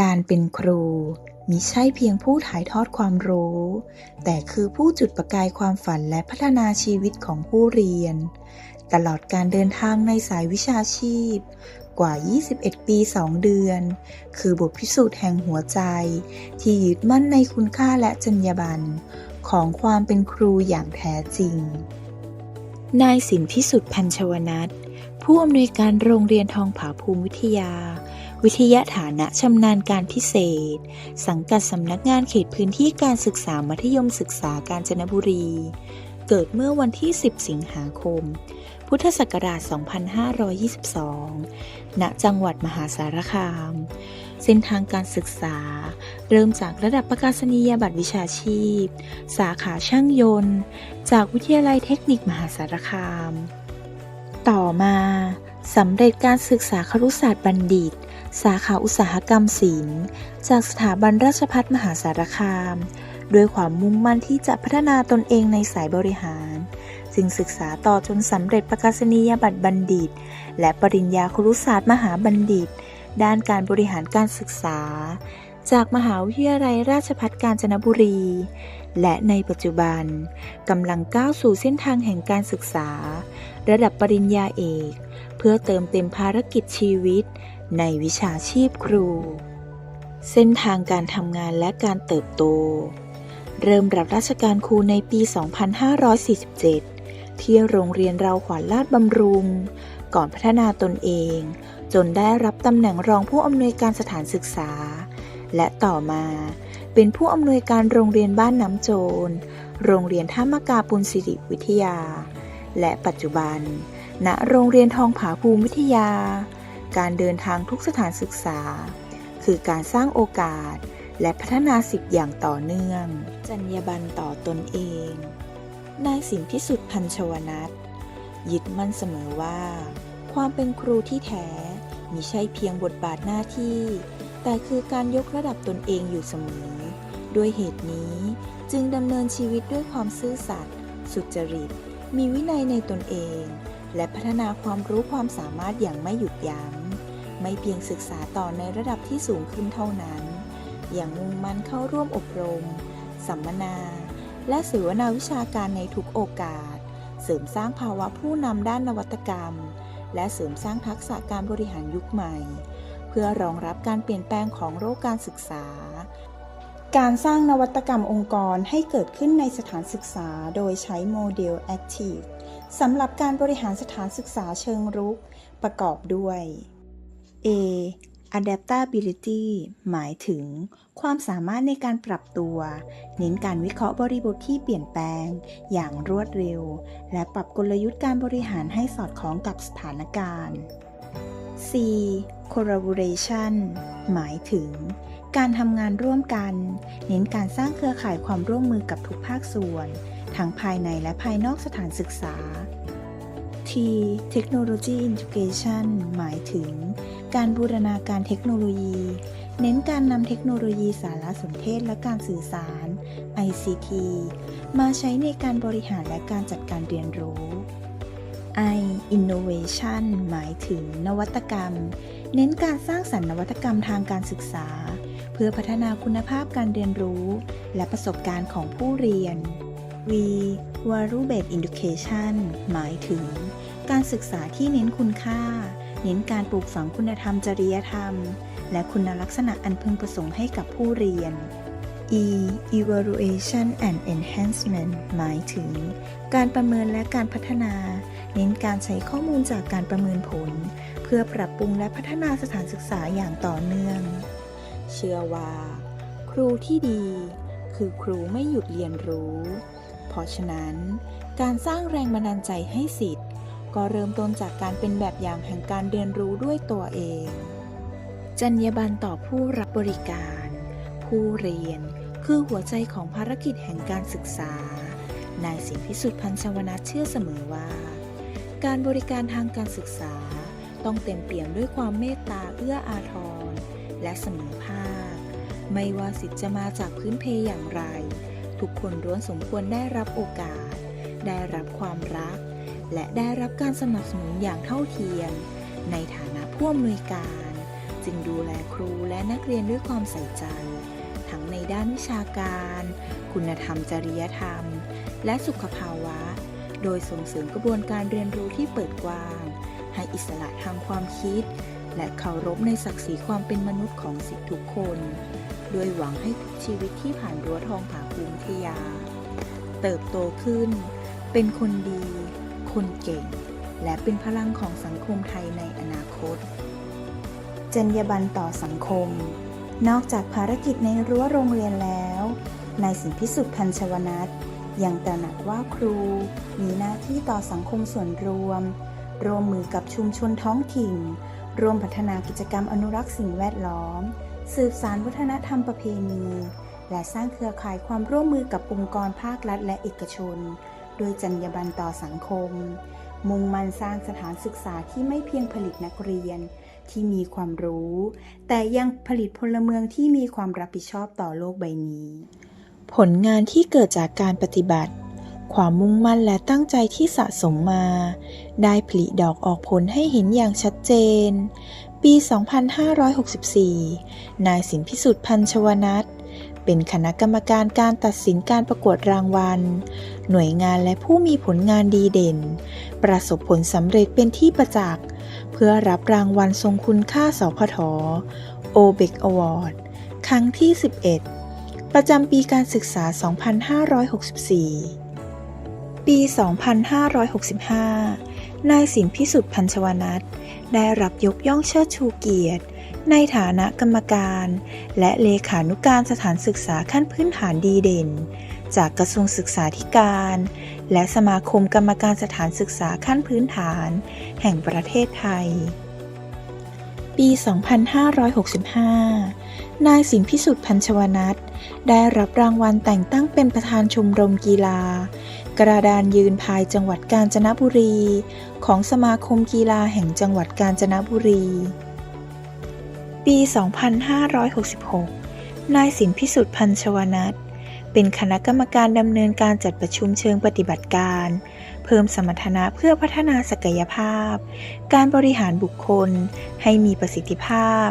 การเป็นครูมิใช่เพียงผู้ถ่ายทอดความรู้ แต่คือผู้จุดประกายความฝันและพัฒนาชีวิตของผู้เรียน ตลอดการเดินทางในสายวิชาชีพ กว่า 21 ปี 2 เดือน คือบทพิสูจน์แห่งหัวใจ ที่ยึดมั่นในคุณค่าและจรรยาบรรณของความเป็นครูอย่างแท้จริง นายสินพิสุทธิ์พันชวนัทผู้อำนวยการโรงเรียนทองผาภูมิวิทยา วิทยาฐานะชำนาญการพิเศษ สังกัดสำนักงานเขตพื้นที่การศึกษามัธยมศึกษากาญจนบุรี เกิดเมื่อวันที่ 10 สิงหาคม พุทธศักราช 2522 ณ จังหวัดมหาสารคาม เส้นทางการศึกษา เริ่มจากระดับประกาศนียบัตรวิชาชีพ สาขาช่างยนต์ จากวิทยาลัยเทคนิคมหาสารคาม ต่อมาสำเร็จการศึกษาครุศาสตร์บัณฑิต สาขาอุตสาหกรรมศิลป์จากสถาบันราชภัฏมหาสารคาม ด้วยความมุ่งมั่นที่จะพัฒนาตนเองในสายบริหาร จึงศึกษาต่อจนสำเร็จประกาศนียบัตรบัณฑิต และปริญญาครุศาสตร์มหาบัณฑิต ด้านการบริหารการศึกษา จากมหาวิทยาลัยราชภัฏกาญจนบุรี และในปัจจุบันกำลังก้าวสู่เส้นทางแห่งการศึกษา ระดับปริญญาเอก เพื่อเติมเต็มภารกิจชีวิต ในวิชาชีพครู เส้นทางการทำงานและการเติบโต เริ่มรับราชการครูในปี 2547 ที่โรงเรียนเราขวัญลาดบำรุง ก่อนพัฒนาตนเอง จนได้รับตำแหน่งรองผู้อำนวยการสถานศึกษา และต่อมาเป็นผู้อำนวยการโรงเรียนบ้านน้ำโจร โรงเรียนท่ามะกาปุณศิริวิทยา และปัจจุบัน ณ โรงเรียนทองผาภูมิวิทยา การเดินทางทุกสถานศึกษา คือการสร้างโอกาสและพัฒนาสิทธิ์อย่างต่อเนื่องจรรยาบรรณต่อตนเอง นายสินพิสุทธิ์พันชวนัทยึดมั่นเสมอว่า ความเป็นครูที่แท้มิใช่เพียงบทบาทหน้าที่ แต่คือการยกระดับตนเองอยู่เสมอ ด้วยเหตุนี้จึงดำเนินชีวิตด้วยความซื่อสัตย์สุจริต มีวินัยในตนเอง และพัฒนาความรู้ความสามารถอย่างไม่หยุดยัง้ง ไม่เพียงศึกษาต่อในระดับที่สูงขึ้นเท่านั้น อย่างมุ่งมั่นเข้าร่วมอบรม สัมมนา และเสวนาวิชาการในทุกโอกาส เสริมสร้างภาวะผู้นำด้านนวัตกรรม และเสริมสร้างทักษะการบริหารยุคใหม่ เพื่อรองรับการเปลี่ยนแปลงของโลกการศึกษา การสร้างนวัตกรรมองค์กรให้เกิดขึ้นในสถานศึกษาโดยใช้โมเดล Active สำหรับการบริหารสถานศึกษาเชิงรุกประกอบด้วย A adaptability หมายถึง ความสามารถในการปรับตัว เน้นการวิเคราะห์บริบทที่เปลี่ยนแปลง อย่างรวดเร็ว และปรับกลยุทธ์การบริหารให้สอดคล้องกับสถานการณ์ C collaboration หมายถึง การทำงานร่วมกัน เน้นการสร้างเครือข่ายความร่วมมือกับทุกภาคส่วน ทั้งภายในและภายนอกสถานศึกษา T Technology Integration หมายถึง การบูรณาการเทคโนโลยี เน้นการนำเทคโนโลยีสารสนเทศและการสื่อสาร ICT มาใช้ในการบริหารและการจัดการเรียนรู้ I Innovation หมายถึงนวัตกรรม เน้นการสร้างสรรค์นวัตกรรมทางการศึกษา เพื่อพัฒนาคุณภาพการเรียนรู้ และประสบการณ์ของผู้เรียน V Value Based Education หมายถึง การศึกษาที่เน้นคุณค่า เน้นการปลูกฝังคุณธรรมจริยธรรม และคุณลักษณะอันพึงประสงค์ให้กับผู้เรียน E Evaluation and Enhancement หมายถึง การประเมินและการพัฒนา เน้นการใช้ข้อมูลจากการประเมินผล เพื่อปรับปรุงและพัฒนาสถานศึกษาอย่างต่อเนื่อง เชื่อว่า ครูที่ดี คือครูไม่หยุดเรียนรู้ เพราะฉะนั้น การสร้างแรงบันดาลใจให้สิทธิ์ ก็เริ่มต้นจากการเป็นแบบอย่างแห่งการเรียนรู้ด้วยตัวเอง จรรยาบรรณต่อผู้รับบริการ ผู้เรียนคือหัวใจของภารกิจแห่งการศึกษา นายสินพิสุทธิ์พันชวนัทเชื่อเสมอว่า การบริการทางการศึกษาต้องเต็มเปี่ยมด้วยความเมตตาเอื้ออาทร และเสมอภาค ไม่ว่าสิทธิ์จะมาจากพื้นเพอย่างไร ทุกคนล้วนสมควรได้รับโอกาส ได้รับความรัก และได้รับการสนับสนุนอย่างเท่าเทียม ในฐานะผู้อำนวยการ จึงดูแลครูและนักเรียนด้วยความใส่ใจ ทั้งในด้านวิชาการ คุณธรรมจริยธรรม และสุขภาวะ โดยส่งเสริมกระบวนการเรียนรู้ที่เปิดกว้าง ให้อิสระทางความคิด และเคารพในศักดิ์ศรีความเป็นมนุษย์ของสิทธิทุกคน โดยหวังให้ทุกชีวิตที่ผ่านรั้วทองผาภูมิวิทยา เติบโตขึ้น เป็นคนดี คนเก่ง และเป็นพลังของสังคมไทยในอนาคต จรรยาบรรณต่อสังคม นอกจากภารกิจในรั้วโรงเรียนแล้วนายสินพิสุทธิ์พันชวนัทยังตระหนักว่าครูมีหน้าที่ต่อสังคมส่วนรวม ร่วมมือกับชุมชนท้องถิ่น ร่วมพัฒนากิจกรรมอนุรักษ์สิ่งแวดล้อม สืบสารวัฒนธรรมประเพณี และสร้างเครือข่ายความร่วมมือกับองค์กรภาครัฐและเอกชน โดยจรรยาบรรณต่อสังคม มุ่งมั่นสร้างสถานศึกษาที่ไม่เพียงผลิตนักเรียนที่มีความรู้ แต่ยังผลิตพลเมืองที่มีความรับผิดชอบต่อโลกใบนี้ ผลงานที่เกิดจากการปฏิบัติ ความมุ่งมั่นและตั้งใจที่สะสมมา ได้ผลิดอกออกผลให้เห็นอย่างชัดเจน ปี 2564 นายสินพิสุทธิ์พันชวนัท เป็นคณะกรรมการการตัดสินการประกวดรางวัล หน่วยงานและผู้มีผลงานดีเด่น ประสบผลสำเร็จเป็นที่ประจักษ์เพื่อรับรางวัลทรงคุณค่าสพทโอเบกอวอร์ดครั้งที่ 11 ประจำปีการศึกษา 2564 ปี 2565 นายสินพิสุทธิ์พันชวนัทได้รับยกย่องเชิดชูเกียรติ ในฐานะกรรมการ และเลขานุการสถานศึกษาขั้นพื้นฐานดีเด่น จากกระทรวงศึกษาธิการ และสมาคมกรรมการสถานศึกษาขั้นพื้นฐาน แห่งประเทศไทย ปี 2565 นายสินพิสุทธิ์พันชวนัทได้รับรางวัลแต่งตั้งเป็นประธานชมรมกีฬา กระดานยืนพายจังหวัดกาญจนบุรี ของสมาคมกีฬาแห่งจังหวัดกาญจนบุรี ปี 2566 นายสินพิสุทธิ์พันชวนัทเป็นคณะกรรมการดำเนินการจัดประชุมเชิงปฏิบัติการ เพิ่มสมรรถนะเพื่อพัฒนาศักยภาพ การบริหารบุคคล ให้มีประสิทธิภาพ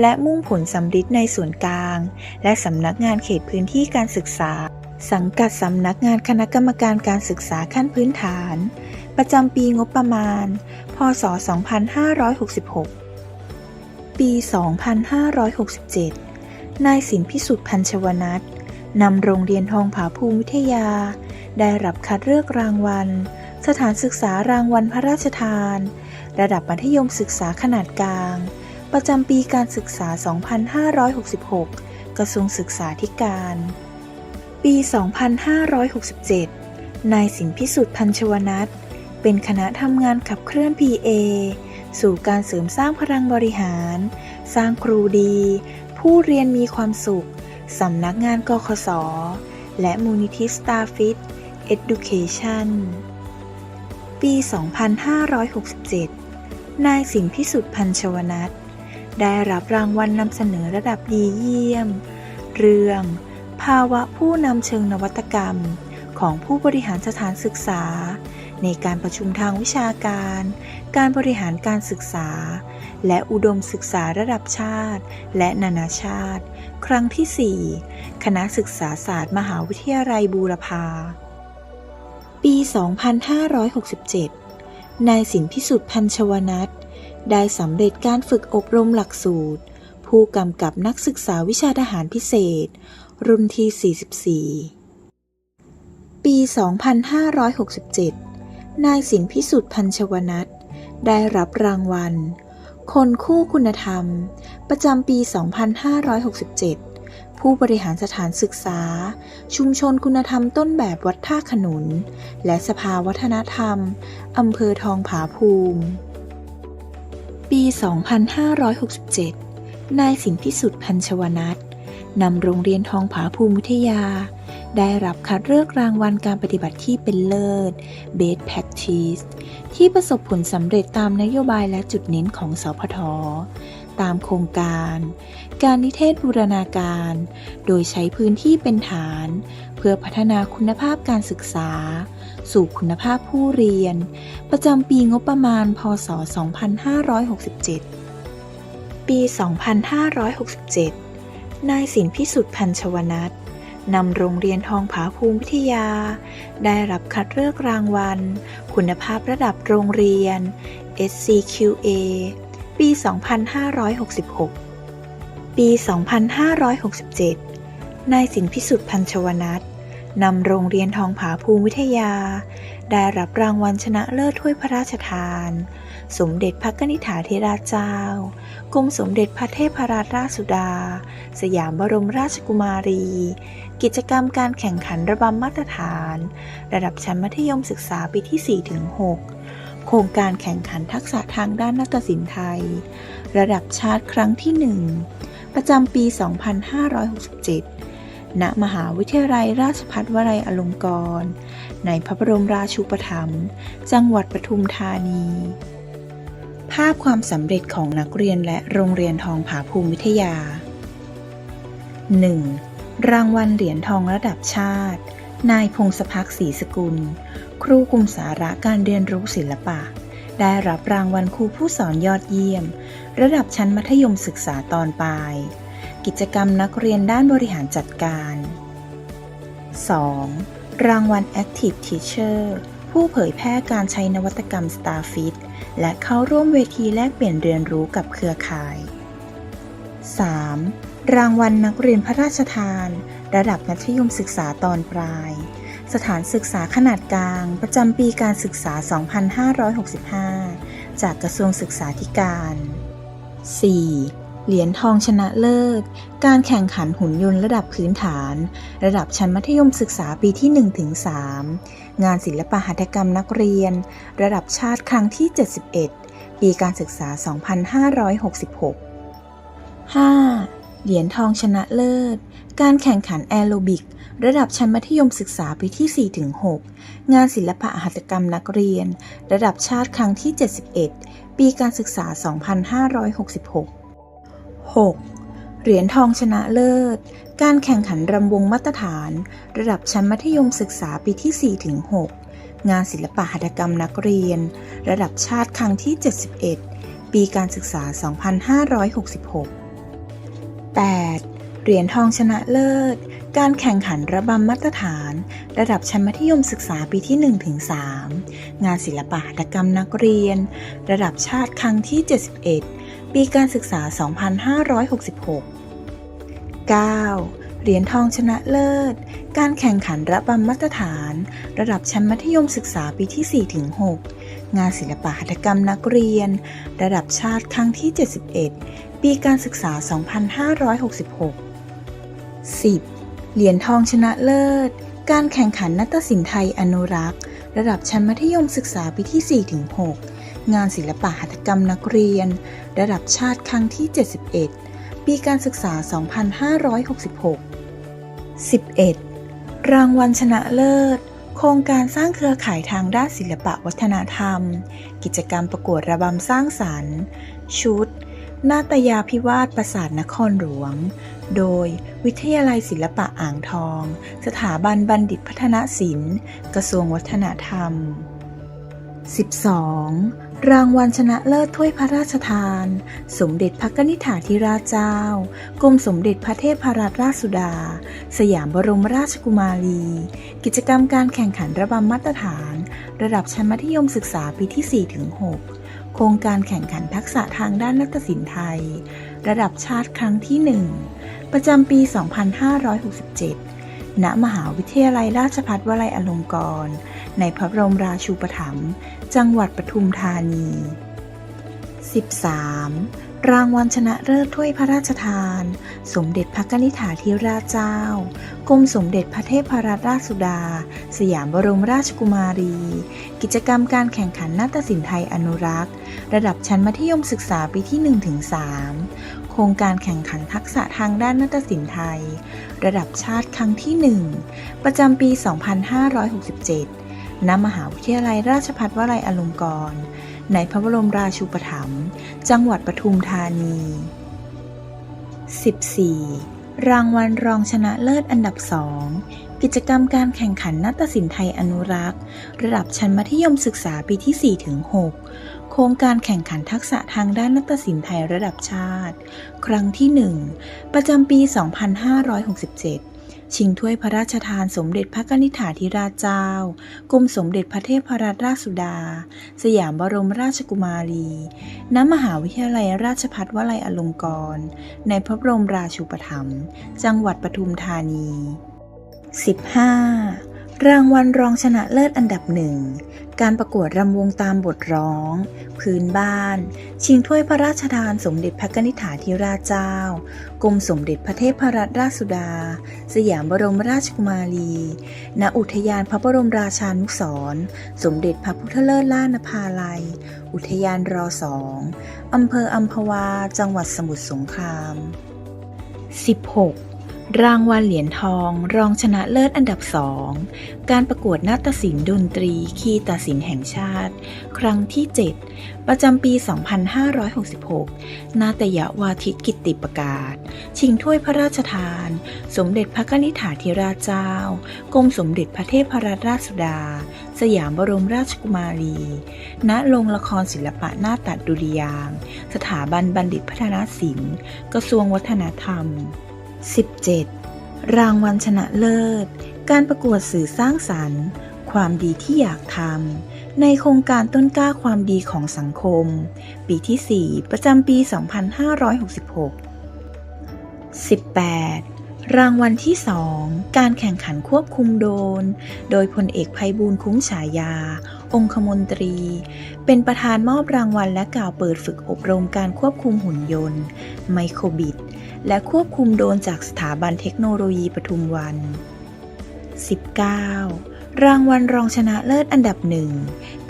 และมุ่งผลสำฤทธิ์ในส่วนกลาง และสำนักงานเขตพื้นที่การศึกษา สังกัดสำนักงานคณะกรรมการการศึกษาขั้นพื้นฐาน ประจำปีงบประมาณ พศ 2566 ปี 2567 นายสินพิสุทธิ์พันชวนัทนำโรงเรียนทองผาภูมิวิทยา ได้รับคัดเลือกรางวัล สถานศึกษารางวัลพระราชทาน ระดับมัธยมศึกษาขนาดกลาง ประจำปีการศึกษา 2566 กระทรวงศึกษาธิการ ปี 2567 นายสินพิสุทธิ์พันชวนัทเป็นคณะทำงานขับเคลื่อน PA สู่การเสริมสร้างพลังบริหาร สร้างครูดี ผู้เรียนมีความสุข สำนักงานกคส และมูลนิธิ Starfit Education ปี 2567 นายสินพิสุทธิ์พันชวนัทได้รับรางวัลนำเสนอระดับดีเยี่ยม เรื่อง ภาวะผู้นำเชิงนวัตกรรม ของผู้บริหารสถานศึกษา ในการประชุมทางวิชาการ การบริหารการศึกษา และอุดมศึกษาระดับชาติ และนานาชาติ ครั้งที่ 4 คณะศึกษาศาสตร์มหาวิทยาลัยบูรพา ปี 2567 นายสินพิสุทธิ์พันชวนัทได้สำเร็จการฝึกอบรมหลักสูตร ผู้กำกับนักศึกษาวิชาทหารพิเศษ รุ่นที่ 44 ปี 2567 นายสินพิสุทธิ์พันชวนัทได้รับรางวัล คนคู่คุณธรรม ประจำปี 2567 ผู้บริหารสถานศึกษา ชุมชนคุณธรรมต้นแบบวัดท่าขนุน และสภาวัฒนธรรม อำเภอทองผาภูมิ ปี 2567 นายสินพิสุทธิ์พันชวนัทนำโรงเรียนทองผาภูมิวิทยา ได้รับคัดเลือกรางวัลการปฏิบัติที่เป็นเลิศ Best Practice ที่ประสบผลสำเร็จตามนโยบายและจุดเน้นของสพทตามโครงการ การนิเทศบูรณาการ โดยใช้พื้นที่เป็นฐาน เพื่อพัฒนาคุณภาพการศึกษา สู่คุณภาพผู้เรียน ประจำปีงบประมาณ พศ 2567 ปี 2567 นายสินพิสุทธิ์พันชวนัท นำโรงเรียนทองผาภูมิวิทยา ได้รับคัดเลือกรางวัล คุณภาพระดับโรงเรียน SCQA ปี 2566 ปี 2567 นายสินพิสุทธิ์พันชวนัทนำโรงเรียนทองผาภูมิวิทยา ได้รับรางวัลชนะเลิศถ้วยพระราชทาน สมเด็จพระนิธิาธิราชเจ้ากรมสมเด็จพระเทพรัตนราชสุดา สยามบรมราชกุมารี กิจกรรมการแข่งขันระบำมาตรฐาน ระดับชั้นมัธยมศึกษาปีที่ 4-6 โครงการแข่งขันทักษะทางด้านนาฏศิลป์ไทย ระดับชาติครั้งที่ 1 ประจำปี 2567 ณ มหาวิทยาลัยราชภัฏวลัยอลงกรณ์ ในพระบรมราชูปถัมภ์ จังหวัดปทุมธานี ภาพความสำเร็จของนักเรียนและโรงเรียนทองผาภูมิวิทยา 1. รางวัลเหรียญทองระดับชาติ นายพงศพักศรีสกุล ครูกลุ่มสาระการเรียนรู้ศิลปะ ได้รับรางวัลครูผู้สอนยอดเยี่ยม ระดับชั้นมัธยมศึกษาตอนปลาย กิจกรรมนักเรียนด้านบริหารจัดการ 2. รางวัล Active Teacher ผู้เผยแพร่การใช้นวัตกรรม Starfit และเข้าร่วมเวทีแลกเปลี่ยนเรียนรู้กับเครือข่าย 3. รางวัลนักเรียนพระราชทาน ระดับมัธยมศึกษาตอนปลาย สถานศึกษาขนาดกลาง ประจำปีการศึกษา 2565 จากกระทรวงศึกษาธิการ 4. เหรียญทองชนะเลิศ การแข่งขันหุ่นยนต์ระดับพื้นฐาน ระดับชั้นมัธยมศึกษาปีที่ 1-3 งานศิลปหัตถกรรมนักเรียน ระดับชาติครั้งที่ 71 ปีการศึกษา 2566 5. เหรียญทองชนะเลิศ การแข่งขันแอโรบิก ระดับชั้นมัธยมศึกษาปีที่ 4-6 งานศิลปะหัตถกรรมนักเรียน ระดับชาติครั้งที่ 71 ปีการศึกษา 2566 6. เหรียญทองชนะเลิศ การแข่งขันรำวงมาตรฐาน ระดับชั้นมัธยมศึกษาปีที่4-6งานศิลปะหัตถกรรมนักเรียน ระดับชาติครั้งที่ 71 ปีการศึกษา 2566 8. เหรียญทองชนะเลิศ การแข่งขันระบำมาตรฐาน ระดับชั้นมัธยมศึกษาปีที่ 1-3 งานศิลปะหัตถกรรมนักเรียน ระดับชาติครั้งที่ 71 ปีการศึกษา 2566 9. เหรียญทองชนะเลิศ การแข่งขันระบำมาตรฐาน ระดับชั้นมัธยมศึกษาปีที่ 4-6 งานศิลปะหัตถกรรมนักเรียน ระดับชาติครั้งที่ 71 ปีการศึกษา 2566 10. เหรียญทองชนะเลิศ การแข่งขันนาฏศิลป์ไทยอนุรักษ์ ระดับชั้นมัธยมศึกษาปีที่ 4-6 งานศิลปะหัตถกรรมนักเรียน ระดับชาติครั้งที่ 71 ปีการศึกษา 2566 11. รางวัลชนะเลิศ โครงการสร้างเครือข่ายทางด้านศิลปะวัฒนธรรม กิจกรรมประกวดระบำสร้างสรรค์ ชุด นาตยาพิวาทประสาทนครหลวง โดยวิทยาลัยศิลปะอ่างทอง สถาบันบัณฑิตพัฒนศิลป์ กระทรวงวัฒนธรรม 12. รางวัลชนะเลิศถ้วยพระราชทาน สมเด็จพระนิธิถาธิราชเจ้า กรมสมเด็จพระเทพรัตนราชสุดา สยามบรมราชกุมารี กิจกรรมการแข่งขันระบำมาตรฐาน ระดับชั้นมัธยมศึกษาปีที่ 4-6 โครงการแข่งขันทักษะทางด้านนาฏศิลป์ไทย ระดับชาติครั้งที่ 1 ประจำปี 2567 ณ มหาวิทยาลัยราชภัฏวลัยอลงกรณ์ ในพระบรมราชูปถัมภ์จังหวัดปทุมธานี 13. รางวัลชนะเลิศถ้วยพระราชทาน สมเด็จพระนิธิาธิราชเจ้ากรมสมเด็จพระเทพรัตนราชสุดา สยามบรมราชกุมารี กิจกรรมการแข่งขันนาฏศิลป์ไทยอนุรักษ์ ระดับชั้นมัธยมศึกษาปีที่ 1-3 โครงการแข่งขันทักษะทางด้านนาฏศิลป์ไทย ระดับชาติครั้งที่ 1 ประจำปี 2567 ณมหาวิทยาลัยราชภัฏวลัยอลงกรณ์ในพระบรมราชูปถัมภ์จังหวัดปทุมธานี 14. รางวัลรองชนะเลิศอันดับ2กิจกรรมการแข่งขันนาฏศิลป์ไทยอนุรักษ์ ระดับชั้นมัธยมศึกษาปีที่ 4-6 โครงการแข่งขันทักษะทางด้านนัตศิลป์ไทยระดับชาติ ครั้งที่ 1 ประจำปี 2567 ชิงถ้วยพระราชทานสมเด็จพระกนิษฐาธิราชเจ้ากรมสมเด็จพระเทพรัตนราชสุดา สยามบรมราชกุมารี ณ มหาวิทยาลัยราชภัฏวลัยอลงกรณ์ ในพระบรมราชูปถัมภ์ จังหวัดปทุมธานี 15. รางวัลรองชนะเลิศอันดับหนึ่ง การประกวดรำวงตามบทร้อง พื้นบ้าน ชิงถ้วยพระราชทานสมเด็จพระนิษฐาธิราชเจ้า กรมสมเด็จพระเทพรัตนราชสุดา สยามบรมราชกุมารี ณ อุทยานพระบรมราชานุสรณ์สมเด็จพระพุทธเลิศล่านภาลัย อุทยานรอสองอำเภออัมพวา จังหวัดสมุทรสงคราม 16. รางวัลเหรียญทอง รองชนะเลิศอันดับสอง การประกวดนาฏศิลป์ดนตรี คีตศิลป์แห่งชาติ ครั้งที่ 7 ประจำปี 2566 นาตยวาทิตกิตติประกาศ ชิงถ้วยพระราชทาน สมเด็จพระนิษฐาธิราชเจ้า กรมสมเด็จพระเทพรัตนราชสุดา สยามบรมราชกุมารี ณ โรงละครศิลปะนาตัดดุริยาง สถาบันบัณฑิตพัฒนศิลป์ กระทรวงวัฒนธรรม 17. รางวัลชนะเลิศ การประกวดสื่อสร้างสรรค์ ความดีที่อยากทำในโครงการต้นกล้าความดีของสังคม ปีที่ 4 ประจำปี 2566 18. รางวัลที่ 2 การแข่งขันควบคุมโดรนโดยพลเอกภัยบูลคุ้มฉายา องคมนตรี เป็นประธานมอบรางวัลและกล่าวเปิดฝึกอบรมการควบคุมหุ่นยนต์ ไมโครบิต และควบคุมโดนจากสถาบันเทคโนโลยีปทุมวัน 19. รางวัลรองชนะเลิศอันดับหนึ่ง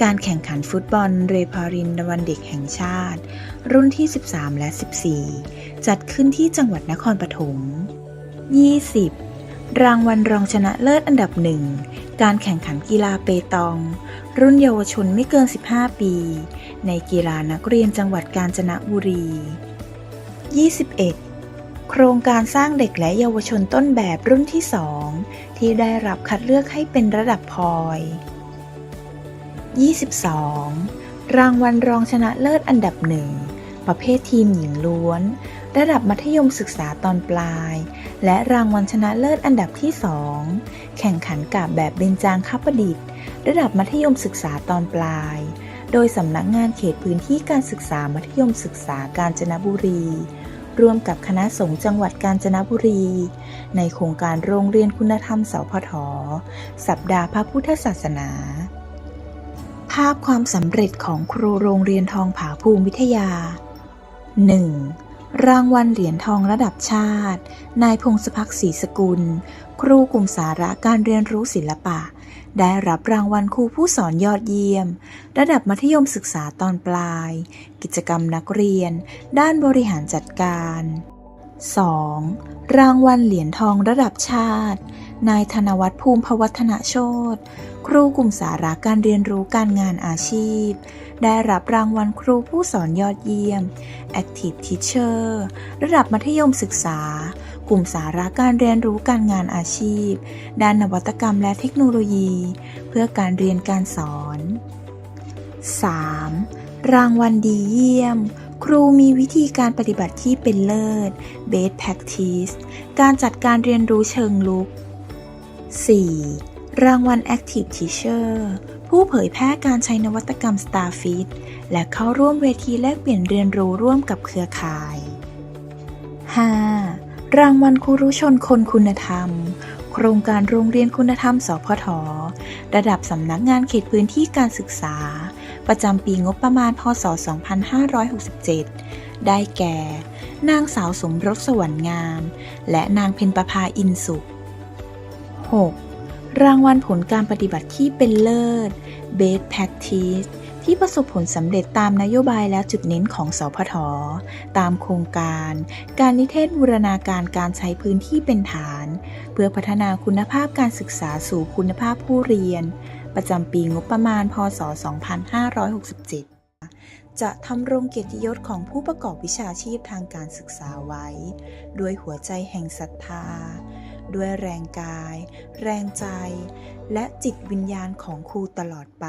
การแข่งขันฟุตบอลเรพารินวันเด็กแห่งชาติ รุ่นที่ 13 และ 14 จัดขึ้นที่จังหวัดนครปฐม 20. รางวัลรองชนะเลิศอันดับหนึ่ง การแข่งขันกีฬาเปตอง รุ่นเยาวชนไม่เกิน 15 ปี ในกีฬานักเรียนจังหวัดกาญจนบุรี 21. โครงการสร้างเด็กและเยาวชนต้นแบบรุ่นที่ 2 ที่ได้รับคัดเลือกให้เป็นระดับพลอย 22. รางวัลรองชนะเลิศอันดับหนึ่งประเภททีมหญิงล้วน ระดับมัธยมศึกษาตอนปลาย และรางวัลชนะเลิศอันดับที่ 2 แข่งขันกับแบบเบญจางคประดิษฐ์ ระดับมัธยมศึกษาตอนปลาย โดยสำนักงานเขตพื้นที่การศึกษามัธยมศึกษากาญจนบุรี ร่วมกับคณะสงฆ์จังหวัดกาญจนบุรี ในโครงการโรงเรียนคุณธรรมสพทสัปดาห์พระพุทธศาสนา ภาพความสำเร็จของครูโรงเรียนทองผาภูมิวิทยา 1. รางวัลเหรียญทองระดับชาติ นายพงศพักศรีสกุล ครูกลุ่มสาระการเรียนรู้ศิลปะ ได้รับรางวัลครูผู้สอนยอดเยี่ยม ระดับมัธยมศึกษาตอนปลาย กิจกรรมนักเรียน ด้านบริหารจัดการ 2. รางวัลเหรียญทองระดับชาติ นายธนวัฒน์ภูมิพวัฒนโชตครูกลุ่มสาระการเรียนรู้การงานอาชีพ ได้รับรางวัลครูผู้สอนยอดเยี่ยม Active Teacher ระดับมัธยมศึกษา กลุ่มสาระการเรียนรู้การงานอาชีพ ด้านนวัตกรรมและเทคโนโลยี เพื่อการเรียนการสอน 3. รางวัลดีเยี่ยม ครูมีวิธีการปฏิบัติที่เป็นเลิศ Best Practice การจัดการเรียนรู้เชิงลุก 4. รางวัล Active Teacher ผู้เผยแพร่การใช้นวัตกรรม Starfit และเข้าร่วมเวทีแลกเปลี่ยนเรียนรู้ร่วมกับเครือข่าย 5. รางวัลครูรุชนคนคุณธรรม โครงการโรงเรียนคุณธรรม สพท ระดับสำนักงานเขตพื้นที่การศึกษา ประจำปีงบประมาณ พศ 2567 ได้แก่ นางสาวสมรสสวรรค์งาม และนางเพ็ญประภาอินสุข 6. รางวัลผลการปฏิบัติที่เป็นเลิศ Best Practice ที่ประสบผลสำเร็จตามนโยบายและจุดเน้นของสพทตามโครงการ การนิเทศบูรณาการการใช้พื้นที่เป็นฐาน เพื่อพัฒนาคุณภาพการศึกษาสู่คุณภาพผู้เรียน ประจำปีงบประมาณ พศ 2567จะทำรงเกียรติยศของผู้ประกอบวิชาชีพทางการศึกษาไว้ ด้วยหัวใจแห่งศรัทธา ด้วยแรงกาย แรงใจ และจิตวิญญาณของครูตลอดไป